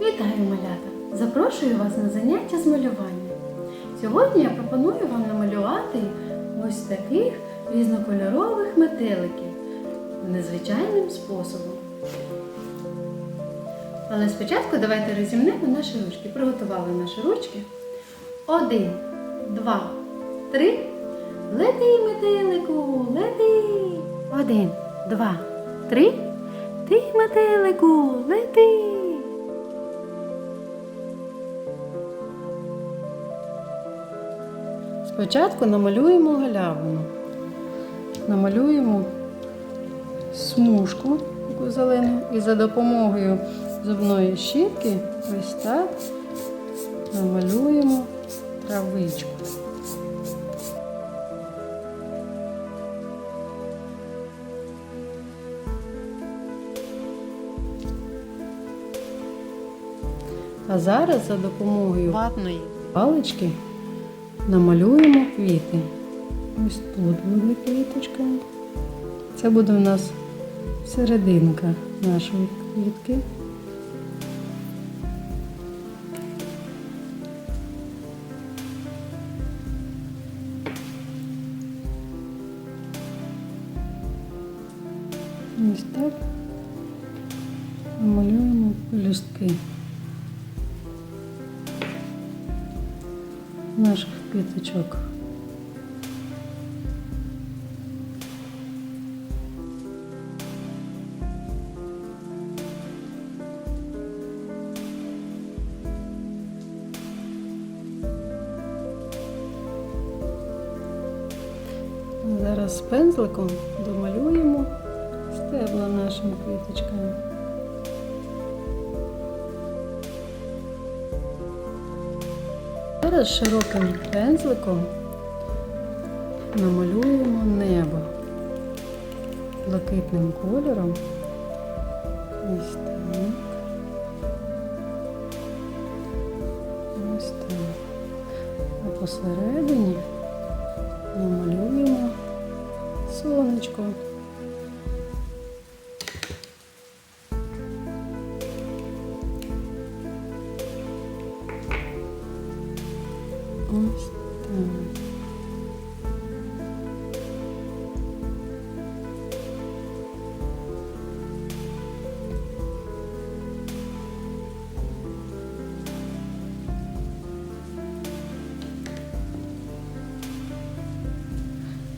Вітаю, малята! Запрошую вас на заняття з малювання. Сьогодні я пропоную вам намалювати ось таких різнокольорових метеликів незвичайним способом. Але спочатку давайте розімнемо наші ручки. Приготували наші ручки. Один, два, три. Лети, метелику, лети. Один, два, три. Ти, метелику, лети. Спочатку намалюємо галявину. Намалюємо смужку таку зелену і за допомогою зубної щітки ось так намалюємо травичку. А зараз за допомогою ватної. палички намалюємо квіти. Ось тут буде квіточка. Це буде у нас серединка нашої квітки. Ось так малюємо пелюстки наших квіточок. Зараз пензликом домалюємо стебла нашим квіточкам. Зараз широким пензликом намалюємо небо блакитним кольором. Ось так. Ось так. А посередині намалюємо сонечко. Ось.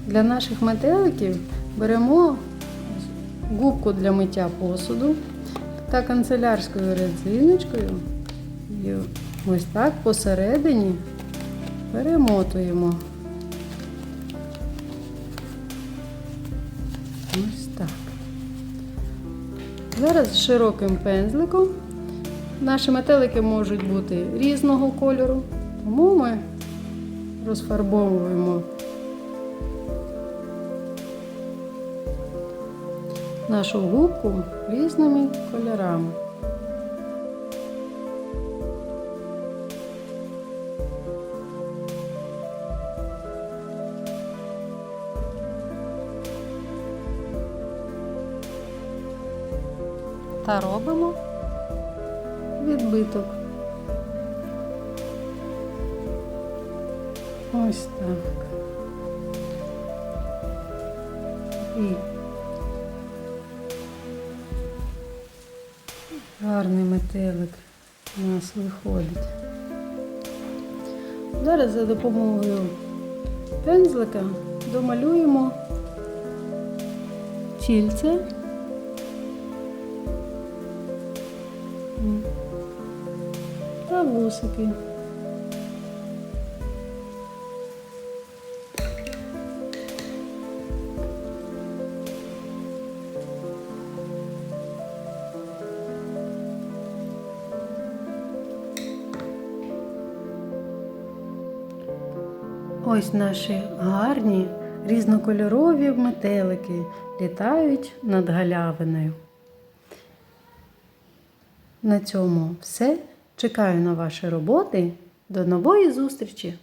Для наших метеликів беремо губку для миття посуду та канцелярською резиночкою і ось так посередині перемотуємо. Ось так. Зараз широким пензликом наші метелики можуть бути різного кольору, тому ми розфарбовуємо нашу губку різними кольорами. Та робимо відбиток. Ось так. І гарний метелик у нас виходить. Зараз за допомогою пензлика домалюємо тільце. Та вусики. Ось наші гарні різнокольорові метелики літають над галявиною. На цьому все. Чекаю на ваші роботи. До нової зустрічі!